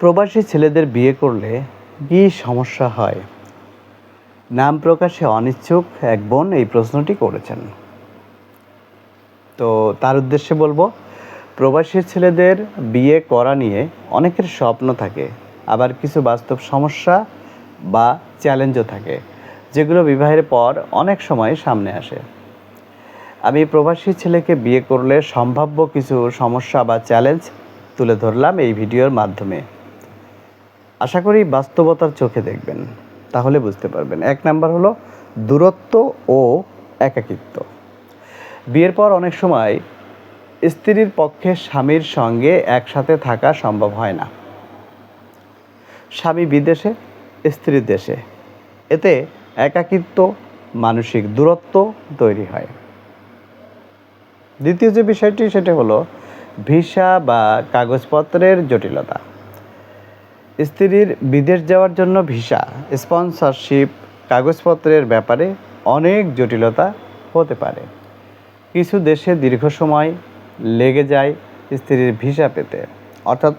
প্রবাসী ছেলেদের বিয়ে করলে কী সমস্যা হয়? নাম প্রকাশে অনিচ্ছুক এক বোন এই প্রশ্নটি করেছেন। তো তার উদ্দেশ্যে বলব, প্রবাসী ছেলেদের বিয়ে করা নিয়ে অনেকের স্বপ্ন থাকে, আবার কিছু বাস্তব সমস্যা বা চ্যালেঞ্জও থাকে, যেগুলো বিবাহের পর অনেক সময় সামনে আসে। আমি প্রবাসী ছেলেকে বিয়ে করলে সম্ভাব্য কিছু সমস্যা বা চ্যালেঞ্জ তুলে ধরলাম এই ভিডিওর মাধ্যমে। আশা করি বাস্তবতার চোখে দেখবেন, তাহলে বুঝতে পারবেন। এক নাম্বার হলো দূরত্ব ও একাকিত্ব। বিয়ের পর অনেক সময় স্ত্রীর পক্ষে স্বামীর সঙ্গে একসাথে থাকা সম্ভব হয় না। স্বামী বিদেশে, স্ত্রী দেশে। এতে একাকিত্ব, মানসিক দূরত্ব তৈরি হয়। দ্বিতীয় যে বিষয়টি, সেটা হলো ভিসা বা কাগজপত্রের জটিলতা। স্ত্রীর বিদেশ যাওয়ার জন্য ভিসা, স্পন্সরশিপ, কাগজপত্রের ব্যাপারে অনেক জটিলতা হতে পারে। কিছু দেশে দীর্ঘ সময় লেগে যায় স্ত্রীর ভিসা পেতে। অর্থাৎ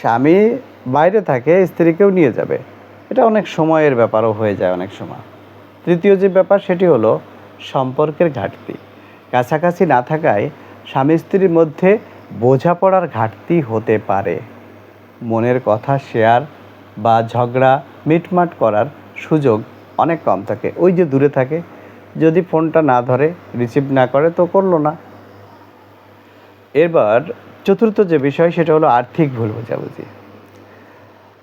স্বামী বাইরে থাকে, স্ত্রীকেও নিয়ে যাবে। এটা অনেক সময়ের ব্যাপারও হয়ে যায় অনেক সময়। তৃতীয় যে ব্যাপার, সেটি হলো সম্পর্কের ঘাটতি। কাছাকাছি না থাকায় স্বামী স্ত্রীর মধ্যে বোঝাপড়ার ঘাটতি হতে পারে। মনের কথা শেয়ার বা ঝগড়া, মিটমাট করার সুযোগ অনেক কম থাকে। ওই যে দূরে থাকে, যদি ফোনটা না ধরে, রিসিভ না করে, তো করল না। এবার চতুর্থ যে বিষয়, সেটা হলো আর্থিক ভুল বোঝাবুঝি।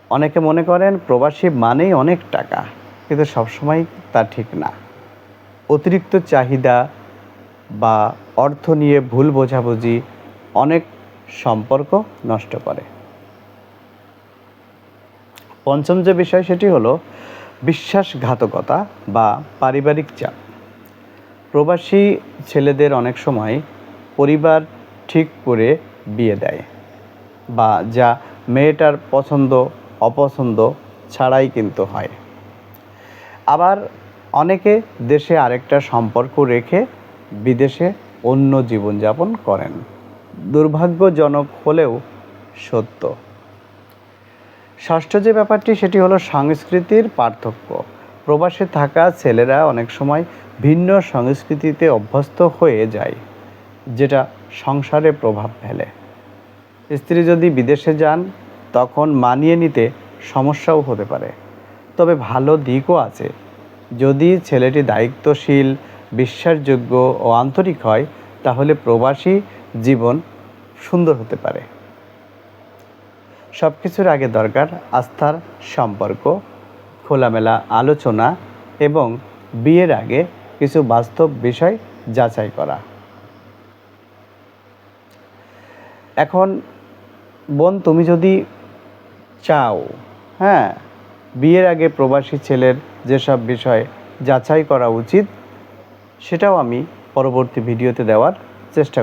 অনেকে মনে করেন প্রবাসী মানেই অনেক টাকা, কিন্তু সবসময় তা ঠিক না। অতিরিক্ত চাহিদা বা অর্থ নিয়ে ভুল বোঝাবুঝি অনেক সম্পর্ক নষ্ট করে। পঞ্চম যে বিষয় সেটি হলো বিশ্বাসঘাতকতা বা পারিবারিক চাপ। প্রবাসী ছেলেদের অনেক সময় পরিবার ঠিক করে বিয়ে দেয় বা যা মেয়েটার পছন্দ, অপছন্দ ছাড়াই কিন্তু হয়। আবার অনেকে দেশে আরেকটা সম্পর্ক রেখে বিদেশে অন্য জীবনযাপন করেন। দুর্ভাগ্যজনক হলেও সত্য। ষষ্ঠ যে ব্যাপারটি, সেটি হলো সংস্কৃতির পার্থক্য। প্রবাসে থাকা ছেলেরা অনেক সময় ভিন্ন সংস্কৃতিতে অভ্যস্ত হয়ে যায়, যেটা সংসারে প্রভাব ফেলে। স্ত্রী যদি বিদেশে যান, তখন মানিয়ে নিতে সমস্যাও হতে পারে। তবে ভালো দিকও আছে। যদি ছেলেটি দায়িত্বশীল, বিশ্বাসযোগ্য ও আন্তরিক হয়, তাহলে প্রবাসী জীবন সুন্দর হতে পারে। সব কিছুর আগে দরকার আস্থার সম্পর্ক, খোলামেলা আলোচনা এবং বিয়ের আগে কিছু বাস্তব বিষয় যাচাই করা। এখন, বোন, তুমি যদি চাও হ্যাঁ বিয়ের আগে প্রবাসী ছেলের যেসব বিষয় যাচাই করা উচিত, সেটাও আমি পরবর্তী ভিডিওতে দেওয়ার চেষ্টা